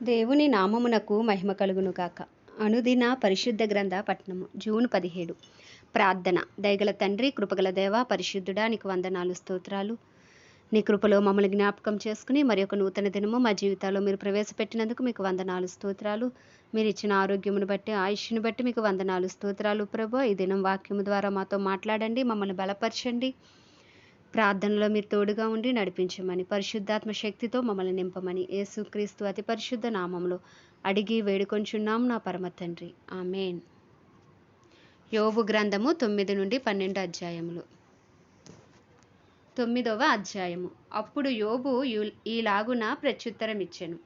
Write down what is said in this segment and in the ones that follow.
దేవుని నామమునకు మహిమ కలుగును గాక అనుదిన పరిశుద్ధ గ్రంథ పట్టణము జూన్ పదిహేడు. ప్రార్థన. దయగల తండ్రి కృపగల దేవ పరిశుద్ధుడా నీకు వందనాలు స్తోత్రాలు. నీ కృపలో మమ్మల్ని జ్ఞాపకం చేసుకుని మరి ఒక నూతన దినము మా జీవితాల్లో మీరు ప్రవేశపెట్టినందుకు మీకు వందనాలు స్తోత్రాలు. మీరు ఇచ్చిన ఆరోగ్యమును బట్టి ఆయుష్ను బట్టి మీకు వందనాలు స్తోత్రాలు. ప్రభు ఈ దినం వాక్యము ద్వారా మాతో మాట్లాడండి మమ్మల్ని బలపరచండి. ప్రార్థనలో మీరు తోడుగా ఉండి నడిపించమని పరిశుద్ధాత్మ శక్తితో మమ్మల్ని నింపమని యేసుక్రీస్తు అతి పరిశుద్ధ నామంలో అడిగి వేడుకొంచున్నాం నా పరమ తండ్రి. ఆమెన్. యోబు గ్రంథము తొమ్మిది నుండి పన్నెండు అధ్యాయములు. తొమ్మిదవ అధ్యాయము. అప్పుడు యోబు యు- ఈలాగున ప్రత్యుత్తరం ఇచ్చాను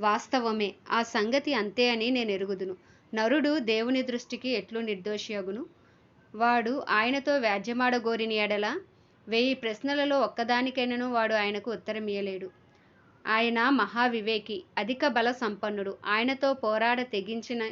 వాస్తవమే ఆ సంగతి అంతే అని నేను ఎరుగుదును. నరుడు దేవుని దృష్టికి ఎట్లు నిర్దోషియగును? వాడు ఆయనతో వ్యాజ్యమాడగోరిని ఎడల వెయ్యి ప్రశ్నలలో ఒక్కదానికైనను వాడు ఆయనకు ఉత్తరం ఇయ్యలేడు ఆయన మహావివేకి అధిక బల సంపన్నుడు ఆయనతో పోరాడ తెగించిన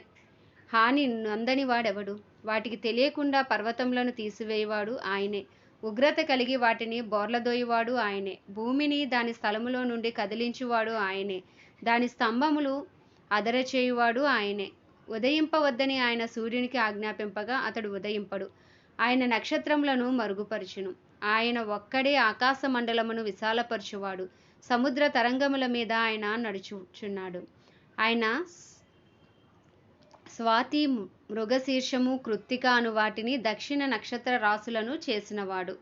హాని నందని వాడెవడు వాటికి తెలియకుండా పర్వతములను తీసివేయవాడు ఆయనే. ఉగ్రత కలిగి వాటిని బోర్లదోయువాడు ఆయనే. భూమిని దాని స్థలములో నుండి కదిలించువాడు ఆయనే. దాని స్తంభములు అదరచేయువాడు ఆయనే. ఉదయింపవద్దని ఆయన సూర్యునికి ఆజ్ఞాపింపగా అతడు ఉదయింపడు. ఆయన నక్షత్రములను మరుగుపరచును. ఆయన ఒక్కడే ఆకాశ మండలమును విశాలపరచువాడు. సముద్ర తరంగముల మీద ఆయన నడుచుచున్నాడు. ఆయన స్వాతి మృగశీర్షము కృత్తిక అను వాటిని దక్షిణ నక్షత్ర రాసులను చేసినవాడు.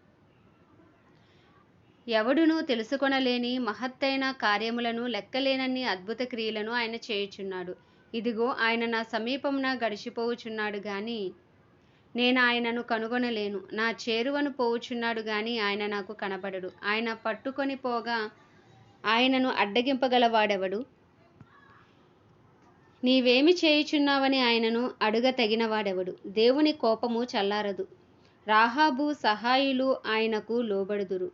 ఎవడును తెలుసుకొనలేని మహత్తైన కార్యములను లెక్కలేనన్ని అద్భుత క్రియలను ఆయన చేయుచున్నాడు. ఇదిగో ఆయన నా సమీపమున గడిచిపోవుచున్నాడు గాని నేను ఆయనను కనుగొనలేను. నా చేరువను పోవుచున్నాడు గాని ఆయన నాకు కనబడడు. ఆయన పట్టుకొని పోగా ఆయనను అడ్డగింపగలవాడెవడు? నీవేమి చేయుచున్నావని ఆయనను అడుగ తగినవాడెవడు దేవుని కోపము చల్లారదు. రాహాబు సహాయులు ఆయనకు లోబడుదురు.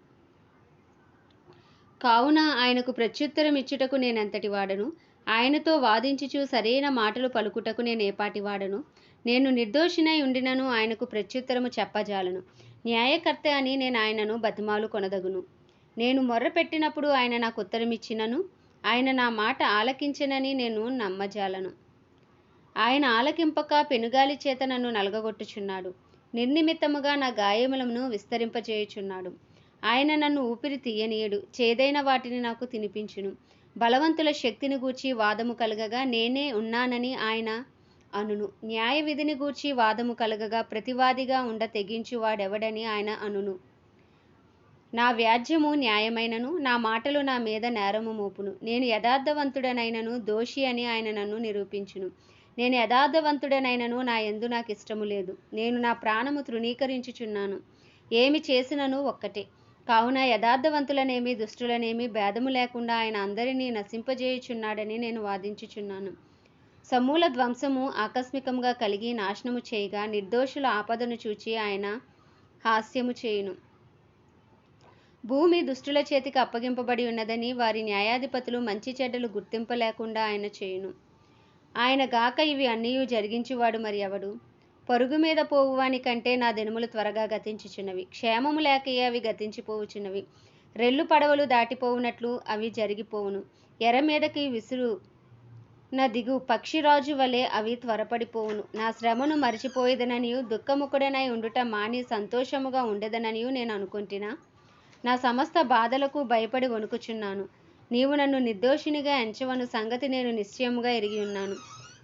కావున ఆయనకు ప్రత్యుత్తరం ఇచ్చుటకు నేనెంతటి వాడను? ఆయనతో వాదించుచు సరైన మాటలు పలుకుటకు నేనేపాటి వాడను? నేను నిర్దోషినై ఉండినను ఆయనకు ప్రత్యుత్తరము చెప్పజాలను. న్యాయకర్త అని నేను ఆయనను బతిమాలు కొనదగును. నేను మొర్ర పెట్టినప్పుడు ఆయన నాకు ఉత్తరమిచ్చినను ఆయన నా మాట ఆలకించనని నేను నమ్మజాలను. ఆయన ఆలకింపక పెనుగాలి చేత నన్ను నలగగొట్టుచున్నాడు. నిర్నిమిత్తముగా నా గాయములను విస్తరింపజేయుచున్నాడు. ఆయన నన్ను ఊపిరి తీయనీయడు చేదైన వాటిని నాకు తినిపించును. బలవంతుల శక్తిని గూర్చి వాదము కలగగా నేనే ఉన్నానని ఆయన అనును. న్యాయ విధిని గూర్చి వాదము కలగగా ప్రతివాదిగా ఉండ తెగించువాడెవడని ఆయన అనును. నా వ్యాజ్యము న్యాయమైనను నా మాటలు నా మీద నేరము మోపును. నేను యథార్థవంతుడనైనను దోషి అని ఆయన నన్ను నిరూపించును. నేను యథార్థవంతుడనైనను నా ఎందు నాకు ఇష్టము లేదు. నేను నా ప్రాణము తృణీకరించుచున్నాను. ఏమి చేసినను ఒక్కటే. కావున యథార్థవంతులనేమి దుష్టులనేమి భేదము లేకుండా ఆయన అందరినీ నశింపజేయుచున్నాడని నేను వాదించుచున్నాను. సమూల ధ్వంసము ఆకస్మికంగా కలిగి నాశనము చేయగా నిర్దోషుల ఆపదను చూచి ఆయన హాస్యము చేయును. భూమి దుష్టుల చేతికి అప్పగింపబడి ఉన్నదని వారి న్యాయాధిపతులు మంచి చెడ్డలు గుర్తింపలేకుండా ఆయన చేయును. ఆయన గాక ఇవి అన్నీ జరిగించువాడు మరి ఎవడు? పరుగు మీద పోవువాని కంటే నా దినములు త్వరగా గతించుచున్నవి. క్షేమము లేకయే అవి గతించిపోవుచున్నవి. రెల్లు పడవలు దాటిపోవునట్లు అవి జరిగిపోవును. ఎర మీదకి విసురు నా దిగు పక్షిరాజు వలె అవి త్వరపడిపోవును. నా శ్రమను మరిచిపోయేదననియు దుఃఖముఖుడనై ఉండుట మాని సంతోషముగా ఉండదననియు నేను అనుకుంటున్నా నా సమస్త బాధలకు భయపడి వణుకుచున్నాను. నీవు నన్ను నిర్దోషినిగా ఎంచవను సంగతి నేను నిశ్చయముగా ఎరిగి ఉన్నాను.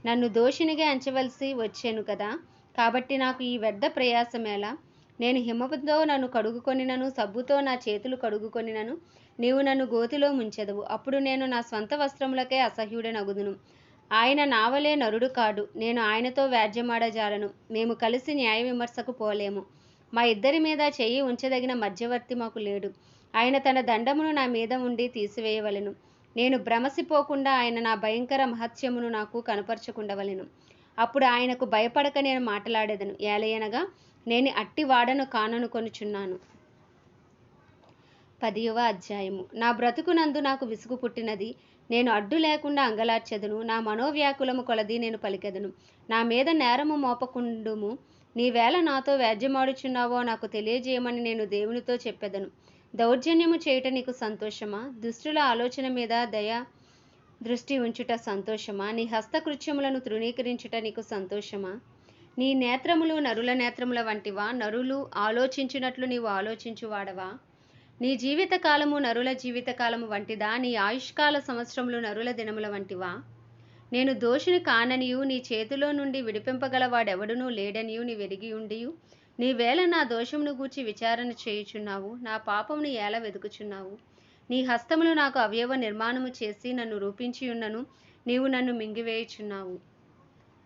నన్ను దోషినిగా ఎంచవలసి వచ్చాను కదా? కాబట్టి నాకు ఈ వ్యర్థ ప్రయాసమేలా నేను హిమపుతో నన్ను కడుగుకొనినను సబ్బుతో నా చేతులు కడుగుకొనినను. నీవు నన్ను గోతిలో ముంచెదవు. అప్పుడు నేను నా స్వంత వస్త్రములకే అసహ్యుడనగుదును. ఆయన నావలే నరుడు కాడు. నేను ఆయనతో వ్యాజ్యమాడజాలను మేము కలిసి న్యాయ విమర్శకు పోలేము. మా ఇద్దరి మీద చెయ్యి ఉంచదగిన మధ్యవర్తి మాకు లేడు. ఆయన తన దండమును నా మీద ఉండి తీసివేయవలెను. నేను భ్రమసిపోకుండా ఆయన నా భయంకర మహత్యమును నాకు కనపరచకుండవలెను. అప్పుడు ఆయనకు భయపడక నేను మాట్లాడేదను. ఏలయనగా నేను అట్టి వాడను కాననుకొనుచున్నాను పదియవ అధ్యాయము. నా బ్రతుకునందు నాకు విసుగు పుట్టినది. నేను అడ్డు లేకుండా అంగలార్చెదను. నా మనోవ్యాకులము కొలది నేను పలికెదను. నా మీద నేరము మోపకుండుము. నీవేళ నాతో వ్యాజ్యమాడుచున్నావో నాకు తెలియజేయమని నేను దేవునితో చెప్పెదను. దౌర్జన్యము చేయుట నీకు సంతోషమా? దుష్టుల ఆలోచన మీద దయ దృష్టి ఉంచుట సంతోషమా? నీ హస్తకృత్యములను తృణీకరించుట నీకు సంతోషమా? నీ నేత్రములు నరుల నేత్రముల వంటివా? నరులు ఆలోచించినట్లు నీవు ఆలోచించువాడవా? నీ జీవితకాలము నరుల జీవితకాలము వంటిదా? నీ ఆయుష్కాల సంవత్సరములు నరుల దినముల వంటివా? నేను దోషిని కాననియు నీ చేతిలో నుండి విడిపింపగలవాడెవడునూ లేడనియు నీ వెరిగి ఉండియు. నీవేళ నా దోషమును గూర్చి విచారణ చేయుచున్నావు నా పాపమును ఏల వెతుకుచున్నావు నీ హస్తములు నాకు అవయవ నిర్మాణము చేసి నన్ను రూపించి ఉన్నను నీవు నన్ను మింగివేయుచున్నావు.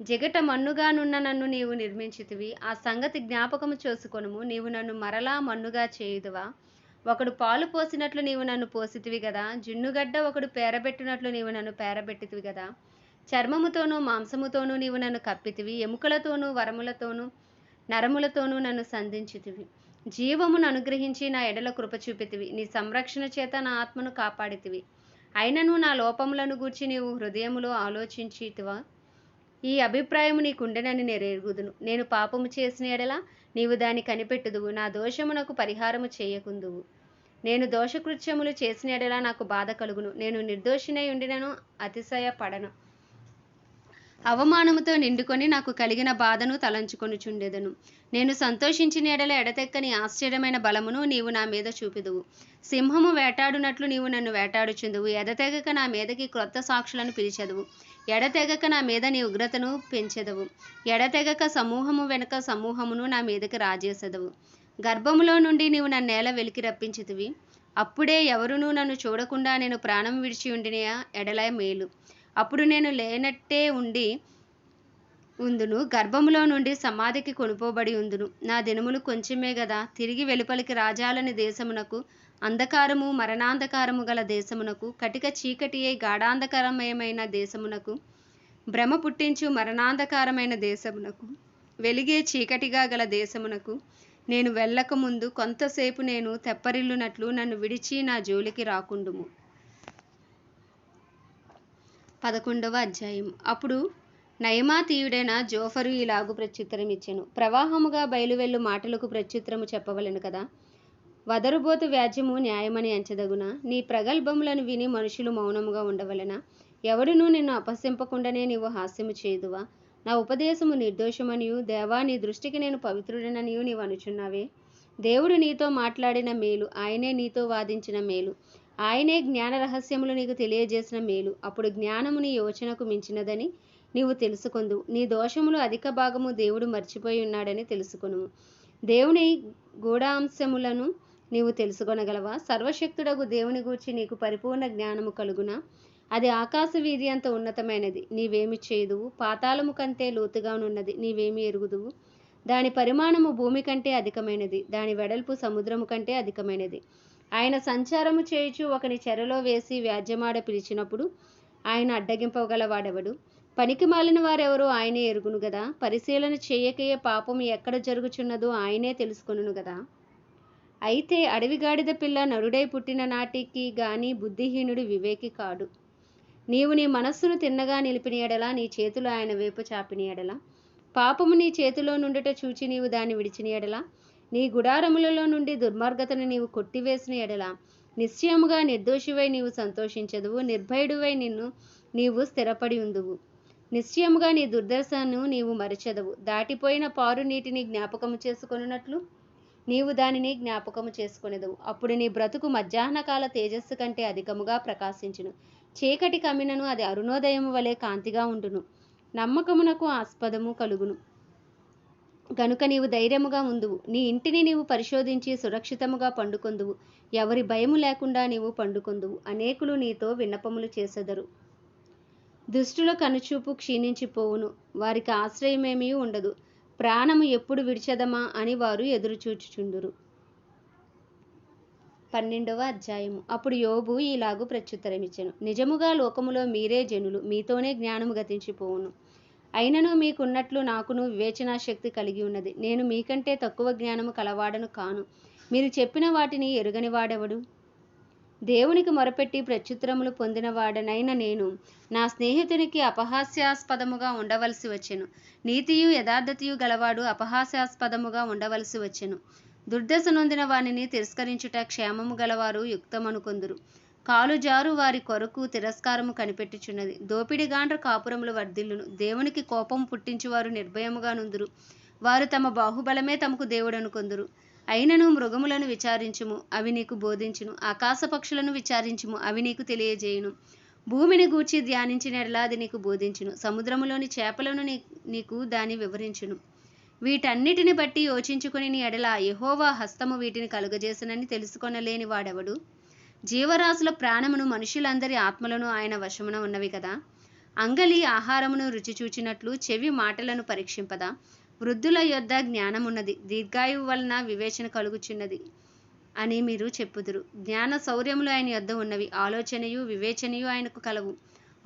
జగట మన్నుగానున్న నన్ను నీవు నిర్మించితివి ఆ సంగతి జ్ఞాపకము చేసుకొనుము నీవు నన్ను మరలా మన్నుగా చేయుదువా? ఒకడు పాలు పోసినట్లు నీవు నన్ను పోసితివి కదా జున్నుగడ్డ ఒకడు పేరబెట్టినట్లు నీవు నన్ను పేరబెట్టితివి కదా చర్మముతోనూ మాంసముతోనూ నీవు నన్ను కప్పితివి ఎముకలతోనూ వరములతోనూ నరములతోనూ నన్ను సంధించితివి. జీవమును అనుగ్రహించి నా ఎడల కృప చూపితివి. నీ సంరక్షణ చేత నా ఆత్మను కాపాడితివి. అయినను నా లోపములను గూర్చి నీవు హృదయములో ఆలోచించితివా? ఈ అభిప్రాయము నీకుండెనని నెరెరుగుదును నేను పాపము చేసిన ఎడల నీవు దాన్ని కనిపెట్టుదువు. నా దోషమునకు పరిహారము చేయకుందువు. నేను దోషకృత్యములు చేసిన ఎడల నాకు బాధ కలుగును. నేను నిర్దోషినై ఉండినను అతిశయపడను. అవమానముతో నిండుకొని నాకు కలిగిన బాధను తలంచుకొనుచుండెదను. నేను సంతోషించిన ఎడల ఎడతెక్కని ఆశ్చర్యమైన బలమును నీవు నా మీద చూపిదువు. సింహము వేటాడునట్లు నీవు నన్ను వేటాడుచుందువు ఎడతెగక నా మీదకి క్రొత్త సాక్షులను పిలిచెదవు. ఎడతెగక నా మీద నీ ఉగ్రతను పెంచెదవు. ఎడతెగక సమూహము వెనుక సమూహమును నా మీదకి రాజేసెదవు. గర్భములో నుండి నీవు నన్ను నేల వెలికి రప్పించితివి అప్పుడే ఎవరునూ నన్ను చూడకుండా నేను ప్రాణం విడిచి ఉండిన ఎడల మేలు. అప్పుడు నేను లేనట్టే ఉండి ఉందును. గర్భములో నుండి సమాధికి కొనుపోబడి ఉందును. నా దినములు కొంచెమే గదా. తిరిగి వెలుపలికి రాజాలని దేశమునకు అంధకారము మరణాంధకారము గల దేశమునకు కటిక చీకటి అయి గాఢాంధకారమయమైన దేశమునకు భ్రమ పుట్టించు మరణాంధకారమైన దేశమునకు వెలిగే చీకటిగా గల దేశమునకు నేను వెళ్ళక ముందు కొంతసేపు నేను తెప్పరిల్లునట్లు నన్ను విడిచి నా జోలికి రాకుండుము. పదకొండవ అధ్యాయం. అప్పుడు నయమాతీయుడైన జోఫరు ఇలాగు ప్రత్యుత్తరం ఇచ్చెను. ప్రవాహముగా బయలువెళ్ళు మాటలకు ప్రత్యుత్తరము చెప్పవలెను కదా? వదరుబోతు వ్యాజ్యము న్యాయమని ఎంచదగున నీ ప్రగల్భములను విని మనుషులు మౌనముగా ఉండవలెనా? ఎవడునూ నిన్ను అపహసింపకుండానే నీవు హాస్యము చేయుదువా? నా ఉపదేశము నిర్దోషమనియు దేవా నీ దృష్టికి నేను పవిత్రుడననియు నీవు అనుచున్నావే? దేవుడు నీతో మాట్లాడిన మేలు ఆయనే నీతో వాదించిన మేలు. ఆయనే జ్ఞాన రహస్యములు నీకు తెలియజేసిన మేలు. అప్పుడు జ్ఞానము నీ యోచనకు మించినదని నీవు తెలుసుకుందు నీ దోషములు అధిక భాగము దేవుడు మర్చిపోయి ఉన్నాడని తెలుసుకును దేవుని గూఢాంశములను నీవు తెలుసుకొనగలవా? సర్వశక్తుడకు దేవుని గూర్చి నీకు పరిపూర్ణ జ్ఞానము కలుగునా? అది ఆకాశ వీధి అంత ఉన్నతమైనది. నీవేమి చేయుదువు పాతాళము కంటే లోతుగానున్నది నీవేమి ఎరుగుదువు? దాని పరిమాణము భూమి కంటే అధికమైనది. దాని వెడల్పు సముద్రము కంటే అధికమైనది. ఆయన సంచారము చేయుచు ఒకని చెరలో వేసి వ్యాజ్యమాడ పిలిచినప్పుడు ఆయన అడ్డగింపగలవాడెవడు? పనికి మాలిన వారెవరో ఆయనే ఎరుగును గదా? పరిశీలన చేయకయే పాపం ఎక్కడ జరుగుచున్నదో ఆయనే తెలుసుకొనును గదా? అయితే అడవిగాడిద పిల్ల నరుడై పుట్టిన నాటికి గాని బుద్ధిహీనుడు వివేకి కాడు. నీవు నీ మనస్సును తిన్నగా నిలిపిన ఎడల నీ చేతులు ఆయన వైపు చాపిన ఎడల. పాపము నీ చేతిలో నుండుట చూచి నీవు దాన్ని విడిచిన ఎడల. నీ గుడారములలో నుండి దుర్మార్గతను నీవు కొట్టివేసిన ఎడల నిశ్చయముగా నిర్దోషివై నీవు సంతోషించదువు నిర్భయుడువై నిన్ను నీవు స్థిరపడి ఉందువు. నిశ్చయముగా నీ దుర్దశను నీవు మరచెదవు. దాటిపోయిన పారు నీటిని జ్ఞాపకము చేసుకొనున్నట్లు నీవు దానిని జ్ఞాపకము చేసుకునేదవు. అప్పుడు నీ బ్రతుకు మధ్యాహ్నకాల తేజస్సు కంటే అధికముగా ప్రకాశించును. చీకటి కమినను అది అరుణోదయము వలె కాంతిగా ఉండును. నమ్మకమునకు ఆస్పదము కలుగును. గనుక నీవు ధైర్యముగా ఉందువు నీ ఇంటిని నీవు పరిశోధించి సురక్షితముగా పండుకొందువు. ఎవరి భయము లేకుండా నీవు పండుకొందువు. అనేకులు నీతో విన్నపములు చేసెదరు. దుష్టుల కనుచూపు క్షీణించిపోవును. వారికి ఆశ్రయమేమీ ఉండదు. ప్రాణము ఎప్పుడు విడిచెదమా అని వారు ఎదురుచూచుచుండురు. పన్నెండవ అధ్యాయము. అప్పుడు యోబు ఈలాగు ప్రత్యుత్తరమిచ్చెను. నిజముగా లోకములో మీరే జనులు. మీతోనే జ్ఞానము గతించిపోవును. అయినను మీకున్నట్లు నాకును వివేచనా శక్తి కలిగి ఉన్నది. నేను మీకంటే తక్కువ జ్ఞానము కలవాడను కాను. మీరు చెప్పిన వాటిని ఎరుగని వాడెవడు? దేవునికి మొరపెట్టి ప్రత్యుత్తరములు పొందినవాడనైన నేను నా స్నేహితునికి అపహాస్యాస్పదముగా ఉండవలసి వచ్చెను. నీతియు యథార్థతయు గలవాడు అపహాస్యాస్పదముగా ఉండవలసి వచ్చెను. దుర్దశ నొందిన వానిని తిరస్కరించుట క్షేమము గలవారు యుక్తమనుకొందురు కాలుజారు వారి కొరకు తిరస్కారము కనిపెట్టుచున్నది. దోపిడిగాండ్ర కాపురములు వర్ధిల్లును. దేవునికి కోపం పుట్టించువారు నిర్భయముగా నుందురు. వారు తమ బాహుబలమే తమకు దేవుడను కొందురు. అయినను మృగములను విచారించుము అవి నీకు బోధించును. ఆకాశ పక్షులను విచారించుము అవి నీకు తెలియజేయును. భూమిని గూర్చి ధ్యానించిన అది నీకు బోధించును. సముద్రములోని చేపలను నీ నీకు దాని వివరించును. వీటన్నిటిని బట్టి యోచించుకుని నీ ఎడల యహోవా హస్తము వీటిని కలుగజేసనని తెలుసుకొనలేని వాడెవడు? జీవరాశుల ప్రాణమును మనుషులందరి ఆత్మలను ఆయన వశమున ఉన్నవి కదా. అంగలి ఆహారమును రుచి చూచినట్లు చెవి మాటలను పరీక్షింపదా. వృద్ధుల యొద్ద జ్ఞానమున్నది. దీర్ఘాయువు వలన వివేచన కలుగుచున్నది అని మీరు చెప్పుదురు. జ్ఞాన శౌర్యములు ఆయన యొద్ద ఉన్నవి. ఆలోచనయు వివేచనయు ఆయనకు కలవు.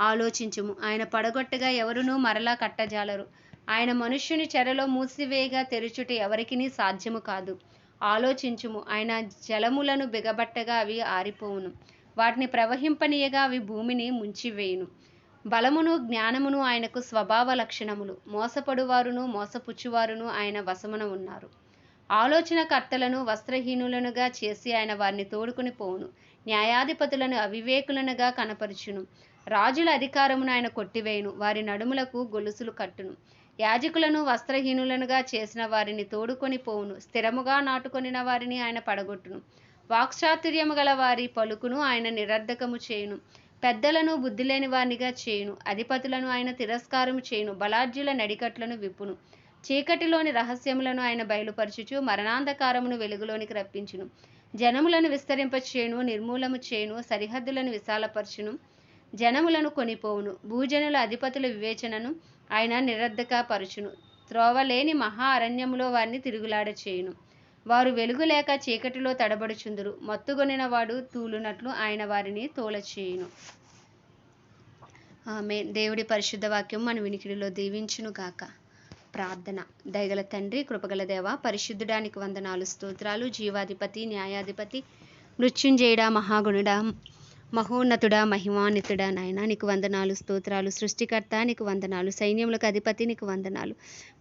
ఆలోచించుము. ఆయన పడగొట్టగా ఎవరునూ మరలా కట్టజాలరు. ఆయన మనుష్యుని చెరలో మూసివేయగా తెరుచుట ఎవరికిని సాధ్యము కాదు. ఆలోచించుము. ఆయన జలములను బిగబట్టగా అవి ఆరిపోవును. వాటిని ప్రవహింపనీయగా అవి భూమిని ముంచివేయును. బలమును జ్ఞానమును ఆయనకు స్వభావ లక్షణములు. మోసపడువారును మోసపుచ్చువారును ఆయన వశమున ఉన్నారు. ఆలోచనకర్తలను వస్త్రహీనులనుగా చేసి ఆయన వారిని తోడుకుని పోవును. న్యాయాధిపతులను అవివేకులనుగా కనపరుచును. రాజుల అధికారమును ఆయన కొట్టివేయును. వారి నడుములకు గొలుసులు కట్టును. యాజకులను వస్త్రహీనులనుగా చేసిన వారిని తోడుకొని పోవును. స్థిరముగా నాటుకొనిన వారిని ఆయన పడగొట్టును. వాక్చాతుర్యము గల వారి పలుకును ఆయన నిరర్ధకము చేయును. పెద్దలను బుద్ధి లేని వారినిగా చేయును. అధిపతులను ఆయన తిరస్కారము చేయును. బలాఢ్యుల నడికట్లను విప్పును. చీకటిలోని రహస్యములను ఆయన బయలుపరచుచు మరణాంధకారమును వెలుగులోనికి రప్పించును. జనములను విస్తరింపచేయును నిర్మూలము చేయును సరిహద్దులను విశాలపరచును. జనములను కొనిపోవును. భూజనుల అధిపతుల వివేచనను ఆయన నిరర్ధకపరుచును. త్రోవలేని మహా అరణ్యములో వారిని తిరుగులాడ చేయును వారు వెలుగు లేక చీకటిలో తడబడుచుందురు. మత్తుగొనిన వాడు తూలునట్లు ఆయన వారిని తోలచేయును. ఆమె దేవుడి పరిశుద్ధ వాక్యం మన వినికిడిలో దీవించును గాక. ప్రార్థన. దయగల తండ్రి కృపగల దేవ పరిశుద్ధుడానికి వందనాలు స్తోత్రాలు జీవాధిపతి న్యాయాధిపతి మృత్యుంజయుడ మహాగుణుడ మహోన్నతుడా మహిమాన్వితుడా నాయన నీకు వందనాలు స్తోత్రాలు. సృష్టికర్త నీకు వందనాలు. సైన్యములకు అధిపతి నీకు వందనాలు.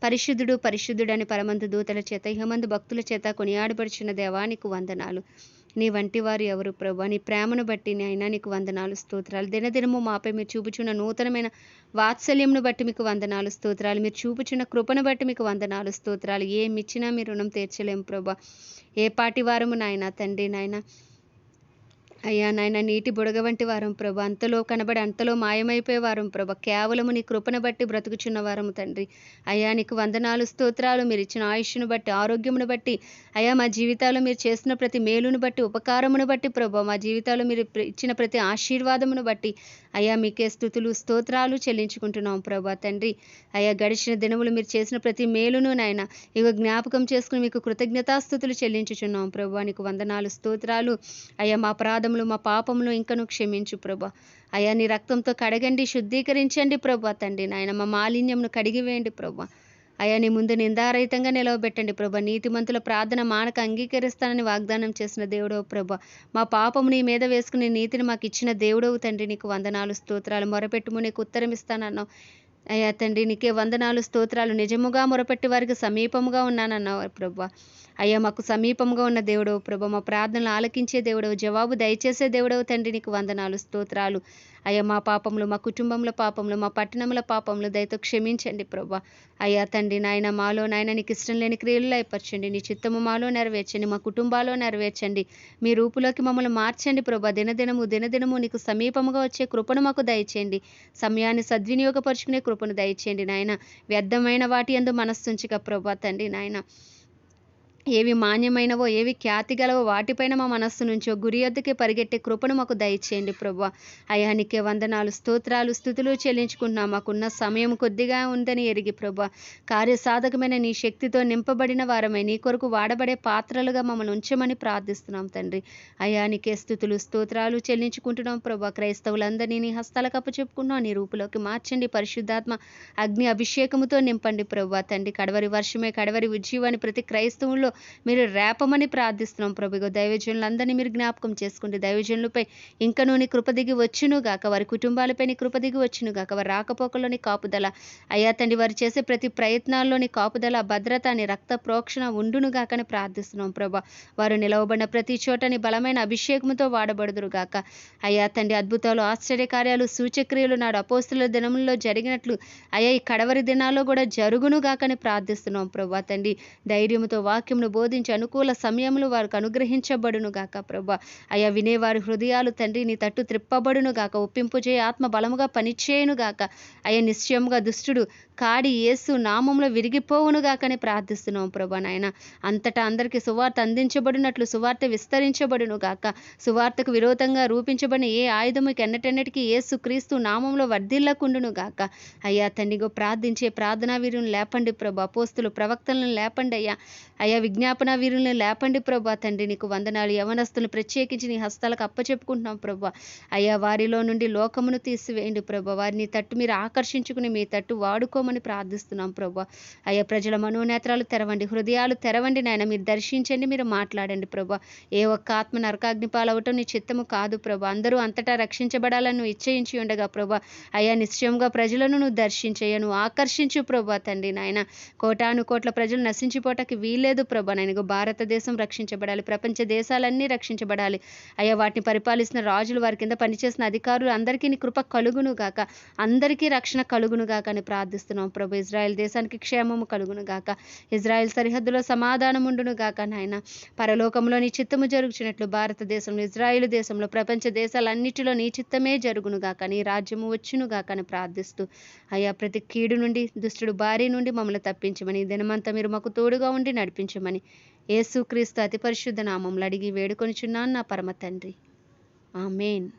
పరిశుద్ధుడు పరిశుద్ధుడని పరమంతు దూతల చేత ఇహమందు భక్తుల చేత కొనియాడబడుచున్న దేవా నీకు వందనాలు. నీ వంటి వారు ఎవరు ప్రభు? నీ ప్రేమను బట్టి నాయన నీకు వందనాలు స్తోత్రాలు. దినదినము మాపై మీరు చూపుచున్న నూతనమైన వాత్సల్యమును బట్టి మీకు వందనాలు స్తోత్రాలు. మీరు చూపుచున్న కృపను బట్టి మీకు వందనాలు స్తోత్రాలు. ఏమి ఇచ్చినా మీ రుణం తీర్చలేము ప్రభా. ఏ పాటి వారము నాయన తండ్రి నాయన? అయ్యా నాయన నీటి బుడగ వంటి వారం ప్రభు. అంతలో కనబడి అంతలో మాయమైపోయే వారం ప్రభ. కేవలము నీ కృపను బట్టి బ్రతుకుచున్న వారము తండ్రి. అయ్యా నీకు వందనాలు స్తోత్రాలు మీరు ఇచ్చిన ఆయుష్ను బట్టి ఆరోగ్యమును బట్టి అయ్యా మా జీవితాలు మీరు చేసిన ప్రతి మేలును బట్టి ఉపకారమును బట్టి ప్రభు. మా జీవితాలు మీరు ఇచ్చిన ప్రతి ఆశీర్వాదమును బట్టి అయ్యా మీకే స్థుతులు స్తోత్రాలు చెల్లించుకుంటున్నాం ప్రభా తండ్రి. అయ్యా గడిచిన దినములు మీరు చేసిన ప్రతి మేలును నాయన ఇక జ్ఞాపకం చేసుకుని మీకు కృతజ్ఞతాస్థుతులు చెల్లించుచున్నాం ప్రభా. నీకు వందనాలు స్తోత్రాలు. అయ్యా మా అపరాధములు మా పాపములు ఇంకను క్షమించు ప్రభా. అయ్యా నీ రక్తంతో కడగండి శుద్ధీకరించండి ప్రభా తండ్రి. నాయన మా మాలిన్యంను కడిగివేయండి ప్రభా. అయ్యా నీ ముందు నిందారహితంగా నిలవబెట్టండి ప్రభా. నీతిమంతుల ప్రార్థన మానక అంగీకరిస్తానని వాగ్దానం చేసిన దేవుడవు ప్రభా. మా పాపము నీ మీద వేసుకుని నీతిని మాకు ఇచ్చిన దేవుడవు తండ్రి. నీకు వందనాలు స్తోత్రాలు మొరపెట్టుము నీకు ఉత్తరం ఇస్తానన్నావు. అయ్యా తండ్రి నీకే వందనాలు స్తోత్రాలు. నిజముగా మొరపెట్టి వారికి సమీపముగా ఉన్నానన్నావు ప్రభా. అయ్యా మాకు సమీపంగా ఉన్న దేవుడవు ప్రభా మా ప్రార్థనలు ఆలకించే దేవుడవు జవాబు దయచేసే దేవుడవు తండ్రి నీకు వందనాలు స్తోత్రాలు. అయ్యా మా పాపములు మా కుటుంబంలో పాపములు మా పట్టణముల పాపములు దయతో క్షమించండి ప్రభా. అయ్యా తండ్రి నాయన మాలో నాయన నీకు ఇష్టం లేని క్రియలు అయిపరచండి నీ చిత్తము మాలో నెరవేర్చండి మా కుటుంబాల్లో నెరవేర్చండి. మీ రూపులోకి మమ్మల్ని మార్చండి ప్రభా. దినదినము దినదినము నీకు సమీపముగా వచ్చే కృపను మాకు దయచేయండి. సమయాన్ని సద్వినియోగపరుచుకునే కృపను దయచేయండి నాయన. వ్యర్థమైన వాటి ఎందు మనస్సుంచిక ప్రభా తండ్రి నాయన. ఏవి మాన్యమైనవో ఏవి ఖ్యాతి గలవో వాటిపైన మా మనస్సు నుంచో గురి వద్దకే పరిగెట్టే కృపను మాకు దయచేయండి ప్రభు అయ్యా నీకే వందనాలు స్తోత్రాలు స్థుతులు చెల్లించుకుంటున్నాం. మాకున్న సమయం కొద్దిగా ఉందని ఎరిగి ప్రభు కార్యసాధకమైన నీ శక్తితో నింపబడిన వారమై నీ కొరకు వాడబడే పాత్రలుగా మమ్మల్ని ఉంచమని ప్రార్థిస్తున్నాం తండ్రి. అయ్యా నీకే స్థుతులు స్తోత్రాలు చెల్లించుకుంటున్నాం ప్రభు క్రైస్తవులందరినీ నీ హస్తాల కప్పు అప్పచెప్పుకున్నాం నీ రూపులోకి మార్చండి. పరిశుద్ధాత్మ అగ్ని అభిషేకముతో నింపండి ప్రభు తండ్రి కడవరి వర్షమే కడవరి ఉజ్జీవాన్ని ప్రతి క్రైస్తవుల్లో మీరు రేపమని ప్రార్థిస్తున్నాం ప్రభు దైవజనులందరినీ మీరు జ్ఞాపకం చేసుకుంటే దైవజనులపై ఇంకనూ నీ కృపదిగి వచ్చును గాక వారి కుటుంబాలపై నీ కృప దిగి వచ్చును గాక వారి రాకపోకలోని కాపుదల. అయ్యా తండ్రి వారు చేసే ప్రతి ప్రయత్నాల్లోని కాపుదల భద్రత అని రక్త ప్రోక్షణ ఉండును గాకని ప్రార్థిస్తున్నాం ప్రభా. వారు నిలవబడిన ప్రతి చోటని బలమైన అభిషేకంతో వాడబడుదురు గాక. అయ్యా తండ్రి అద్భుతాలు ఆశ్చర్యకార్యాలు సూచక్రియలు నాడు అపోస్తుల దినముల్లో జరిగినట్లు అయ్యా ఈ కడవరి దినాల్లో కూడా జరుగును గాకని ప్రార్థిస్తున్నాం ప్రభా తండ్రి. ధైర్యంతో వాక్యమును బోధించి అనుకూల సమయములు వారికి అనుగ్రహించబడును గాక ప్రభా. అయ్యా వినేవారి హృదయాలు తండ్రి నీ తట్టు త్రిప్పబడును గాక. ఒప్పింపు చేయ ఆత్మ బలముగా పనిచేయును గాక. అయ్యా నిశ్చయముగా దుష్టుడు కాడి యేసు నామంలో విరిగిపోవును గాకని ప్రార్థిస్తున్నాం ప్రభా నాయన. అంతటా అందరికీ సువార్త అందించబడినట్లు సువార్త విస్తరించబడును గాక. సువార్తకు విరోధంగా రూపించబడిన ఏ ఆయుధము ఎన్నటెన్నటికీ యేసు క్రీస్తు నామంలో వర్ధిల్లకుండును గాక. అయ్యా తండ్రిగో ప్రార్థించే ప్రార్థనా వీరుని లేపండి ప్రభా. అపోస్తులు ప్రవక్తలను లేపండి అయ్యా. అయ్యా విజ్ఞాపన వీరులను లేపండి ప్రభా తండ్రి. నీకు వందనాలు. యవనస్తులు ప్రత్యేకించి నీ హస్తాలకు అప్పచెప్పుకుంటున్నాం ప్రభా. అయ్యా వారిలో నుండి లోకమును తీసివేయండి ప్రభా. వారిని తట్టు మీరు ఆకర్షించుకుని మీ తట్టు వాడుకోమని ప్రార్థిస్తున్నాం ప్రభా. అయ్యా ప్రజల మనోనేత్రాలు తెరవండి. హృదయాలు తెరవండి నాయన. మీరు దర్శించండి మీరు మాట్లాడండి ప్రభా. ఏ ఒక్క ఆత్మ నరకాగ్ని పాలవటం నీ చిత్తము కాదు ప్రభా. అందరూ అంతటా రక్షించబడాలని నువ్వు ఇచ్చయించి ఉండగా ప్రభా. అయ్యా నిశ్చయంగా ప్రజలను నువ్వు దర్శించయ్యా. నువ్వు ఆకర్షించు ప్రభా తండ్రి నాయన. కోటాను కోట్ల ప్రజలు నశించిపోటకి వీల్లేదు ప్రభా నాయన భారతదేశం రక్షించబడాలి ప్రపంచ దేశాలన్నీ రక్షించబడాలి. అయ్యా వాటిని పరిపాలిస్తున్న రాజులు వారి కింద పనిచేసిన అధికారులు అందరికీ నీ కృప కలుగును గాక. అందరికీ రక్షణ కలుగును గాక అని ప్రార్థిస్తున్నాం ప్రభు. ఇజ్రాయెల్ దేశానికి క్షేమము కలుగును గాక. ఇజ్రాయెల్ సరిహద్దులో సమాధానం ఉండును గాక నాయన. పరలోకంలో నీ చిత్తము జరుగుచినట్లు భారతదేశంలో ఇజ్రాయిల్ దేశంలో ప్రపంచ దేశాలన్నిటిలో నీ చిత్తమే జరుగును గాక. నీ రాజ్యము వచ్చును గాక అని ప్రార్థిస్తూ. అయ్యా ప్రతి కీడు నుండి దుష్టుడు భారీ నుండి మమ్మల్ని తప్పించమని దినమంతా మీరు మాకు తోడుగా ఉండి నడిపించమని యేసుక్రీస్తు అతి పరిశుద్ధ నామంలో అడిగి వేడుకొనిచున్నాను నా పరమ తండ్రి. ఆమెన్.